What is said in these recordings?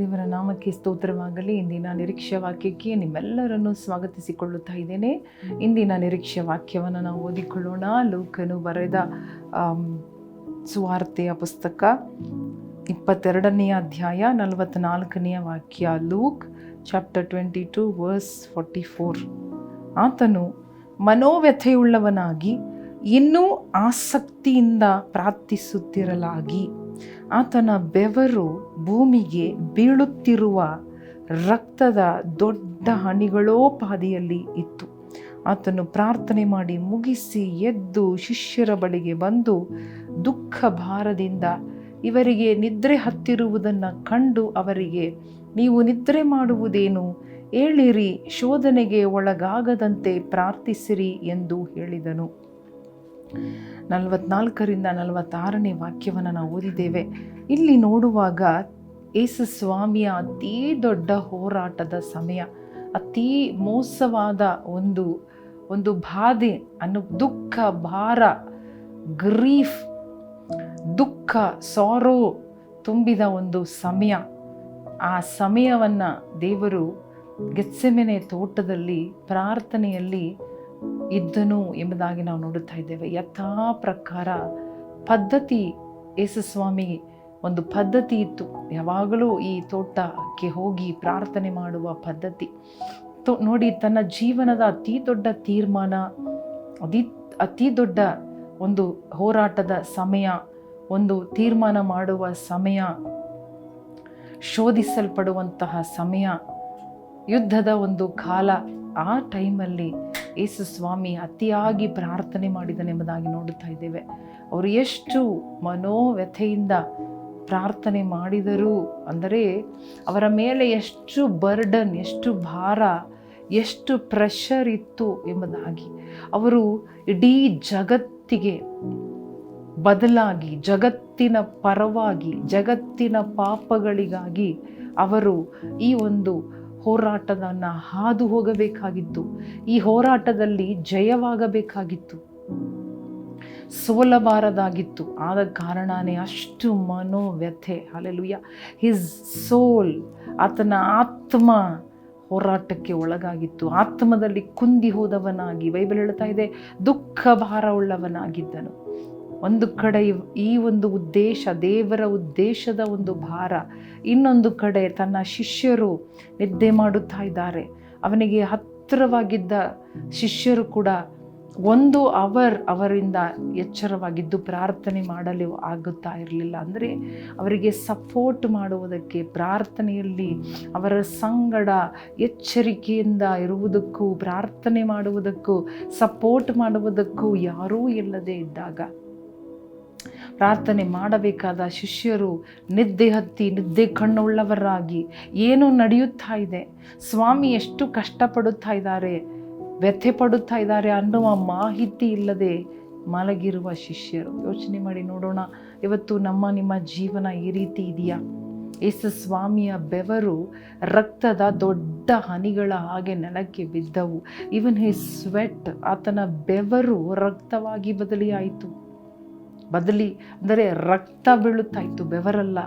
ದೇವರ ನಾಮಕ್ಕೆ ಸ್ತೋತ್ರವಾಗಲಿ. ಇಂದಿನ ನಿರೀಕ್ಷೆ ವಾಕ್ಯಕ್ಕೆ ನಿಮ್ಮೆಲ್ಲರನ್ನು ಸ್ವಾಗತಿಸಿಕೊಳ್ಳುತ್ತಾ ಇದ್ದೇನೆ. ಇಂದಿನ ನಿರೀಕ್ಷೆ ವಾಕ್ಯವನ್ನು ನಾವು ಓದಿಕೊಳ್ಳೋಣ. ಲೂಕನು ಬರೆದ ಸುವಾರ್ತೆಯ ಪುಸ್ತಕ ಇಪ್ಪತ್ತೆರಡನೆಯ ಅಧ್ಯಾಯ ನಲವತ್ತ್ನಾಲ್ಕನೆಯ ವಾಕ್ಯ. Luke chapter twenty two verse forty four. ಆತನು ಮನೋವ್ಯಥೆಯುಳ್ಳವನಾಗಿ ಇನ್ನೂ ಆಸಕ್ತಿಯಿಂದ ಪ್ರಾರ್ಥಿಸುತ್ತಿರಲಾಗಿ. ಆತನ ಬೆವರು ಭೂಮಿಗೆ ಬೀಳುತ್ತಿರುವ ರಕ್ತದ ದೊಡ್ಡ ಹನಿಗಳೋಪಾದಿಯಲ್ಲಿ ಇತ್ತು. ಆತನು ಪ್ರಾರ್ಥನೆ ಮಾಡಿ ಮುಗಿಸಿ ಎದ್ದು ಶಿಷ್ಯರ ಬಳಿಗೆ ಬಂದು ದುಃಖ ಭಾರದಿಂದ ಇವರಿಗೆ ನಿದ್ರೆ ಹತ್ತಿರುವುದನ್ನು ಕಂಡು ಅವರಿಗೆ, ನೀವು ನಿದ್ರೆ ಮಾಡುವುದೇನು? ಹೇಳಿರಿ ಶೋಧನೆಗೆ ಒಳಗಾಗದಂತೆ ಪ್ರಾರ್ಥಿಸಿರಿ ಎಂದು ಹೇಳಿದನು. ನಲವತ್ನಾಲ್ಕರಿಂದ ನಲವತ್ತಾರನೇ ವಾಕ್ಯವನ್ನು ನಾವು ಓದಿದ್ದೇವೆ. ಇಲ್ಲಿ ನೋಡುವಾಗ ಯೇಸು ಸ್ವಾಮಿಯ ಅತೀ ದೊಡ್ಡ ಹೋರಾಟದ ಸಮಯ, ಅತೀ ಮೋಸವಾದ ಒಂದು ಒಂದು ಬಾಧೆ, ಅನ್ನೋ ದುಃಖ, ಭಾರ ಗ್ರೀಫ್ ದುಃಖ ಸಾರೋ ತುಂಬಿದ ಒಂದು ಸಮಯ. ಆ ಸಮಯವನ್ನು ದೇವರು ಗೆತ್ಸೆಮೆನೆ ತೋಟದಲ್ಲಿ, ಪ್ರಾರ್ಥನೆಯಲ್ಲಿ ಇದ್ದನು ಎಂಬುದಾಗಿ ನಾವು ನೋಡುತ್ತಾ ಇದ್ದೇವೆ. ಯಥಾ ಪ್ರಕಾರ ಪದ್ಧತಿ ಯೇಸುಸ್ವಾಮಿ ಒಂದು ಪದ್ಧತಿ ಇತ್ತು. ಯಾವಾಗಲೂ ಈ ತೋಟಕ್ಕೆ ಹೋಗಿ ಪ್ರಾರ್ಥನೆ ಮಾಡುವ ಪದ್ಧತಿ. ತೋ, ನೋಡಿ, ತನ್ನ ಜೀವನದ ಅತಿ ದೊಡ್ಡ ತೀರ್ಮಾನ, ಅತಿ ಅತಿ ದೊಡ್ಡ ಒಂದು ಹೋರಾಟದ ಸಮಯ, ಒಂದು ತೀರ್ಮಾನ ಮಾಡುವ ಸಮಯ, ಶೋಧಿಸಲ್ಪಡುವಂತಹ ಸಮಯ, ಯುದ್ಧದ ಒಂದು ಕಾಲ ಆ ಟೈಮಲ್ಲಿ ಯೇಸು ಸ್ವಾಮಿ ಅತಿಯಾಗಿ ಪ್ರಾರ್ಥನೆ ಮಾಡಿದನೆಂಬುದಾಗಿ ನೋಡುತ್ತಾ ಇದ್ದೇವೆ. ಅವರು ಎಷ್ಟು ಮನೋವ್ಯಥೆಯಿಂದ ಪ್ರಾರ್ಥನೆ ಮಾಡಿದರು ಅಂದರೆ ಅವರ ಮೇಲೆ ಎಷ್ಟು ಬರ್ಡನ್ ಎಷ್ಟು ಭಾರ, ಎಷ್ಟು ಪ್ರೆಷರ್ ಇತ್ತು ಎಂಬುದಾಗಿ. ಅವರು ಇಡೀ ಜಗತ್ತಿಗೆ ಬದಲಾಗಿ, ಜಗತ್ತಿನ ಪರವಾಗಿ, ಜಗತ್ತಿನ ಪಾಪಗಳಿಗಾಗಿ ಅವರು ಈ ಒಂದು ಹೋರಾಟವನ್ನು ಹಾದು ಹೋಗಬೇಕಾಗಿತ್ತು. ಈ ಹೋರಾಟದಲ್ಲಿ ಜಯವಾಗಬೇಕಾಗಿತ್ತು. ಸೋಲಬಾರದಾಗಿತ್ತು. ಆದ ಕಾರಣನೇ ಅಷ್ಟು ಮನೋವ್ಯಥೆ. ಅಲ್ಲೆಲುಯ್ಯ ಹಿಸ್ ಸೋಲ್ ಆತನ ಆತ್ಮ ಹೋರಾಟಕ್ಕೆ ಒಳಗಾಗಿತ್ತು. ಆತ್ಮದಲ್ಲಿ ಕುಂದಿ ಹೋದವನಾಗಿ ಬೈಬಲ್ ಹೇಳ್ತಾ ಇದೆ ದುಃಖ ಭಾರವುಳ್ಳವನಾಗಿದ್ದನು ಒಂದು ಕಡೆ ಈ ಒಂದು ಉದ್ದೇಶ, ದೇವರ ಉದ್ದೇಶದ ಒಂದು ಭಾರ, ಇನ್ನೊಂದು ಕಡೆ ತನ್ನ ಶಿಷ್ಯರು ನಿದ್ದೆ ಮಾಡುತ್ತಾ ಇದ್ದಾರೆ. ಅವನಿಗೆ ಹತ್ತಿರವಾಗಿದ್ದ ಶಿಷ್ಯರು ಕೂಡ ಒಂದು ಅವರ್ ಅವರಿಂದ ಎಚ್ಚರವಾಗಿದ್ದು ಪ್ರಾರ್ಥನೆ ಮಾಡಲು ಆಗುತ್ತಾ ಇರಲಿಲ್ಲ. ಅಂದರೆ ಅವರಿಗೆ ಸಪೋರ್ಟ್ ಮಾಡುವುದಕ್ಕೆ, ಪ್ರಾರ್ಥನೆಯಲ್ಲಿ ಅವರ ಸಂಗಡ ಎಚ್ಚರಿಕೆಯಿಂದ ಇರುವುದಕ್ಕೂ, ಪ್ರಾರ್ಥನೆ ಮಾಡುವುದಕ್ಕೂ, ಸಪೋರ್ಟ್ ಮಾಡುವುದಕ್ಕೂ ಯಾರೂ ಇಲ್ಲದೆ ಇದ್ದಾಗ ಪ್ರಾರ್ಥನೆ ಮಾಡಬೇಕಾದ ಶಿಷ್ಯರು ನಿದ್ದೆ ಹತ್ತಿ, ನಿದ್ದೆ ಕಣ್ಣುಳ್ಳವರಾಗಿ ಏನು ನಡೆಯುತ್ತಾ ಇದೆ. ಸ್ವಾಮಿ ಎಷ್ಟು ಕಷ್ಟಪಡುತ್ತಾ ಇದ್ದಾರೆ, ವ್ಯಥೆ ಪಡುತ್ತಾ ಇದ್ದಾರೆ ಅನ್ನುವ ಮಾಹಿತಿ ಇಲ್ಲದೆ ಮಲಗಿರುವ ಶಿಷ್ಯರು. ಯೋಚನೆ ಮಾಡಿ ನೋಡೋಣ, ಇವತ್ತು ನಮ್ಮ, ನಿಮ್ಮ ಜೀವನ ಈ ರೀತಿ ಇದೆಯಾ? ಯೇಸು ಸ್ವಾಮಿಯ ಬೆವರು ರಕ್ತದ ದೊಡ್ಡ ಹನಿಗಳ ಹಾಗೆ ನೆಲಕ್ಕೆ ಬಿದ್ದವು. ಇವನ್ ಹಿ ಸ್ವೆಟ್ ಆತನ ಬೆವರು ರಕ್ತವಾಗಿ ಬದಲಿಯಾಯಿತು. ಬದಲಿ ಅಂದರೆ ರಕ್ತ ಬೀಳುತ್ತಾ ಇತ್ತು ಬೆವರಲ್ಲ,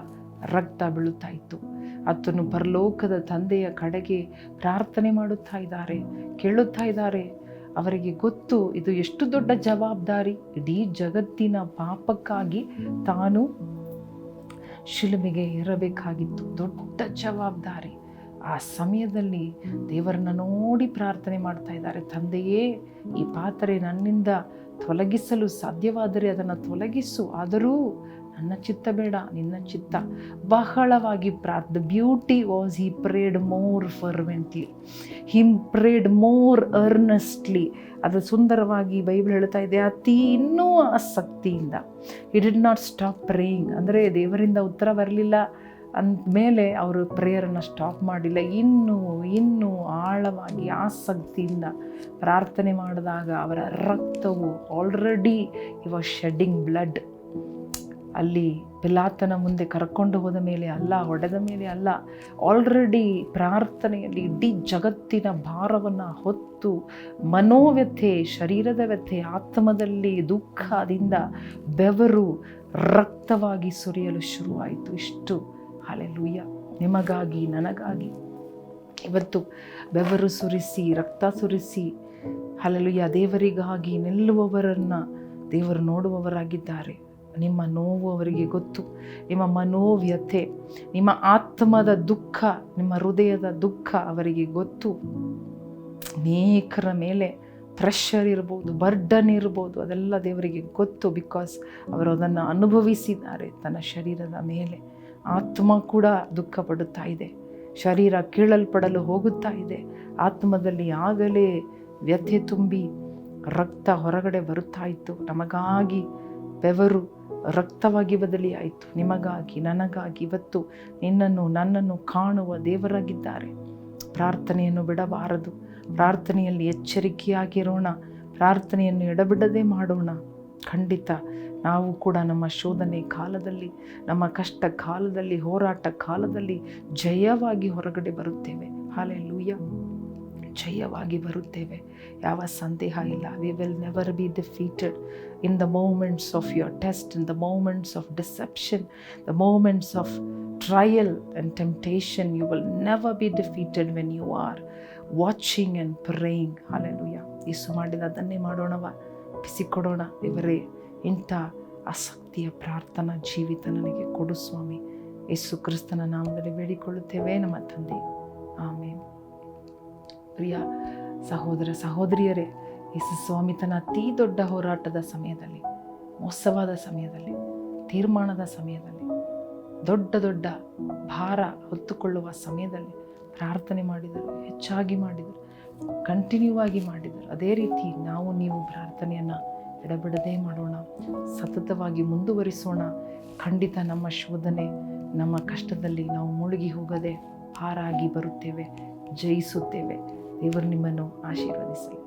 ರಕ್ತ ಬೀಳುತ್ತಾ ಇತ್ತು ಆತನು ಪರಲೋಕದ ತಂದೆಯ ಕಡೆಗೆ ಪ್ರಾರ್ಥನೆ ಮಾಡುತ್ತಾ ಇದ್ದಾರೆ, ಕೇಳುತ್ತಾ ಇದ್ದಾರೆ. ಅವರಿಗೆ ಗೊತ್ತು, ಇದು ಎಷ್ಟು ದೊಡ್ಡ ಜವಾಬ್ದಾರಿ. ಇಡೀ ಜಗತ್ತಿನ ಪಾಪಕ್ಕಾಗಿ ತಾನು ಶಿಲುಮೆಗೆ ಇರಬೇಕಾಗಿತ್ತು ದೊಡ್ಡ ಜವಾಬ್ದಾರಿ. ಆ ಸಮಯದಲ್ಲಿ ದೇವರನ್ನ ನೋಡಿ ಪ್ರಾರ್ಥನೆ ಮಾಡ್ತಾ ಇದ್ದಾರೆ. ತಂದೆಯೇ, ಈ ಪಾತ್ರೆ ನನ್ನಿಂದ ತೊಲಗಿಸಲು ಸಾಧ್ಯವಾದರೆ ಅದನ್ನು ತೊಲಗಿಸು. ಆದರೂ ನನ್ನ ಚಿತ್ತ ಬೇಡ, ನಿನ್ನ ಚಿತ್ತ. ಬಹಳವಾಗಿ ಪ್ರಾರ್ಥ beauty was he prayed more fervently him prayed more earnestly ಅದು ಸುಂದರವಾಗಿ ಬೈಬಲ್ ಹೇಳ್ತಾ ಇದೆ, ಅತಿ ಇನ್ನೂ ಆಸಕ್ತಿಯಿಂದ. It did not stop praying ಅಂದರೆ ದೇವರಿಂದ ಉತ್ತರ ಬರಲಿಲ್ಲ. ಅಂದಮೇಲೆ ಅವರು ಪ್ರೇಯರನ್ನು ಸ್ಟಾಪ್ ಮಾಡಿಲ್ಲ. ಇನ್ನೂ ಇನ್ನೂ ಆಳವಾಗಿ ಆಸಕ್ತಿಯಿಂದ ಪ್ರಾರ್ಥನೆ ಮಾಡಿದಾಗ ಅವರ ರಕ್ತವು ಆಲ್ರೆಡಿ ಇವ ಶೆಡ್ಡಿಂಗ್ ಬ್ಲಡ್ ಅಲ್ಲಿ ಪಿಲಾತನ ಮುಂದೆ ಕರ್ಕೊಂಡು ಹೋದ ಮೇಲೆ ಅಲ್ಲ, ಹೊಡೆದ ಮೇಲೆ ಅಲ್ಲ ಆಲ್ರೆಡಿ ಪ್ರಾರ್ಥನೆಯಲ್ಲಿ ಇಡೀ ಜಗತ್ತಿನ ಭಾರವನ್ನು ಹೊತ್ತು ಮನೋವ್ಯಥೆ, ಶರೀರದ ವ್ಯಥೆ, ಆತ್ಮದಲ್ಲಿ ದುಃಖದಿಂದ ಬೆವರು ರಕ್ತವಾಗಿ ಸುರಿಯಲು ಶುರುವಾಯಿತು. ಇಷ್ಟು ಹಾಲೆಲೂಯ್ಯ ನಿಮಗಾಗಿ, ನನಗಾಗಿ. ಇವತ್ತು ಬೆವರು ಸುರಿಸಿ, ರಕ್ತ ಸುರಿಸಿ ಹಲಲುಯ್ಯ ದೇವರಿಗಾಗಿ ನಿಲ್ಲುವವರನ್ನು ದೇವರು ನೋಡುವವರಾಗಿದ್ದಾರೆ. ನಿಮ್ಮ ನೋವು ಅವರಿಗೆ ಗೊತ್ತು. ನಿಮ್ಮ ಮನೋವ್ಯತೆ ನಿಮ್ಮ ಆತ್ಮದ ದುಃಖ, ನಿಮ್ಮ ಹೃದಯದ ದುಃಖ ಅವರಿಗೆ ಗೊತ್ತು. ಅನೇಕರ ಮೇಲೆ ಪ್ರೆಷರ್ ಇರ್ಬೋದು ಬರ್ಡನ್ ಇರ್ಬೋದು, ಅದೆಲ್ಲ ದೇವರಿಗೆ ಗೊತ್ತು ಬಿಕಾಸ್ ಅವರು ಅದನ್ನು ಅನುಭವಿಸಿದ್ದಾರೆ ತನ್ನ ಶರೀರದ ಮೇಲೆ. ಆತ್ಮ ಕೂಡ ದುಃಖ ಪಡುತ್ತಾ ಇದೆ. ಶರೀರ ಕೀಳಲ್ಪಡಲು ಹೋಗುತ್ತಾ ಇದೆ. ಆತ್ಮದಲ್ಲಿ ಆಗಲೇ ವ್ಯಥೆ ತುಂಬಿ ರಕ್ತ ಹೊರಗಡೆ ಬರುತ್ತಾ ಇತ್ತು ನಮಗಾಗಿ ಬೆವರು ರಕ್ತವಾಗಿ ಬದಲಿಯಾಯಿತು. ನಿಮಗಾಗಿ, ನನಗಾಗಿ ಇವತ್ತು ನಿನ್ನನ್ನು, ನನ್ನನ್ನು ಕಾಣುವ ದೇವರಾಗಿದ್ದಾರೆ. ಪ್ರಾರ್ಥನೆಯನ್ನು ಬಿಡಬಾರದು. ಪ್ರಾರ್ಥನೆಯಲ್ಲಿ ಎಚ್ಚರಿಕೆಯಾಗಿರೋಣ. ಪ್ರಾರ್ಥನೆಯನ್ನು ಎಡಬಿಡದೆ ಮಾಡೋಣ. ಖಂಡಿತ ನಾವು ಕೂಡ ನಮ್ಮ ಶೋಧನೆ ಕಾಲದಲ್ಲಿ, ನಮ್ಮ ಕಷ್ಟ ಕಾಲದಲ್ಲಿ, ಹೋರಾಟ ಕಾಲದಲ್ಲಿ ಜಯವಾಗಿ ಹೊರಗಡೆ ಬರುತ್ತೇವೆ. ಹಾಲೆ ಲೂಯ್ಯ ಜಯವಾಗಿ ಬರುತ್ತೇವೆ. ಯಾವ ಸಂದೇಹ ಇಲ್ಲ. We will never be defeated in the moments of your test in the moments of deception the moments of trial and temptation you will never be defeated when you are watching and praying hallelujah ಯೇಸು ಮಾಡಿದ ಅದನ್ನೇ ಮಾಡೋಣವ. ಬಿಸಿಕೊಡೋಣ ಇವರೇ ಇಂಥ ಆಸಕ್ತಿಯ ಪ್ರಾರ್ಥನಾ ಜೀವಿತ ನನಗೆ ಕೊಡು ಸ್ವಾಮಿ. ಯೇಸು ಕ್ರಿಸ್ತನ ನಾಮದಲ್ಲಿ ಬೇಡಿಕೊಳ್ಳುತ್ತೇವೆ, ನಮ್ಮ ತಂದೆ. ಆಮೇಲೆ ಪ್ರಿಯ ಸಹೋದರ ಸಹೋದರಿಯರೇ, ಯೇಸು ಸ್ವಾಮಿ ತನ್ನ ಅತಿ ದೊಡ್ಡ ಹೋರಾಟದ ಸಮಯದಲ್ಲಿ, ಮೋಸವಾದ ಸಮಯದಲ್ಲಿ, ತೀರ್ಮಾನದ ಸಮಯದಲ್ಲಿ, ದೊಡ್ಡ ದೊಡ್ಡ ಭಾರ ಹೊತ್ತುಕೊಳ್ಳುವ ಸಮಯದಲ್ಲಿ ಪ್ರಾರ್ಥನೆ ಮಾಡಿದರು, ಹೆಚ್ಚಾಗಿ ಮಾಡಿದರು ಕಂಟಿನ್ಯೂ ಆಗಿ ಮಾಡಿದರು. ಅದೇ ರೀತಿ ನಾವು ನೀವು ಪ್ರಾರ್ಥನೆಯನ್ನು ಎಡಬಿಡದೆ ಮಾಡೋಣ, ಸತತವಾಗಿ ಮುಂದುವರಿಸೋಣ. ಖಂಡಿತ ನಮ್ಮ ಶೋಧನೆ, ನಮ್ಮ ಕಷ್ಟದಲ್ಲಿ ನಾವು ಮುಳುಗಿ ಹೋಗದೆ ಹಾರಾಗಿ ಬರುತ್ತೇವೆ, ಜಯಿಸುತ್ತೇವೆ. ದೇವರು ನಿಮ್ಮನ್ನು ಆಶೀರ್ವದಿಸಲಿ.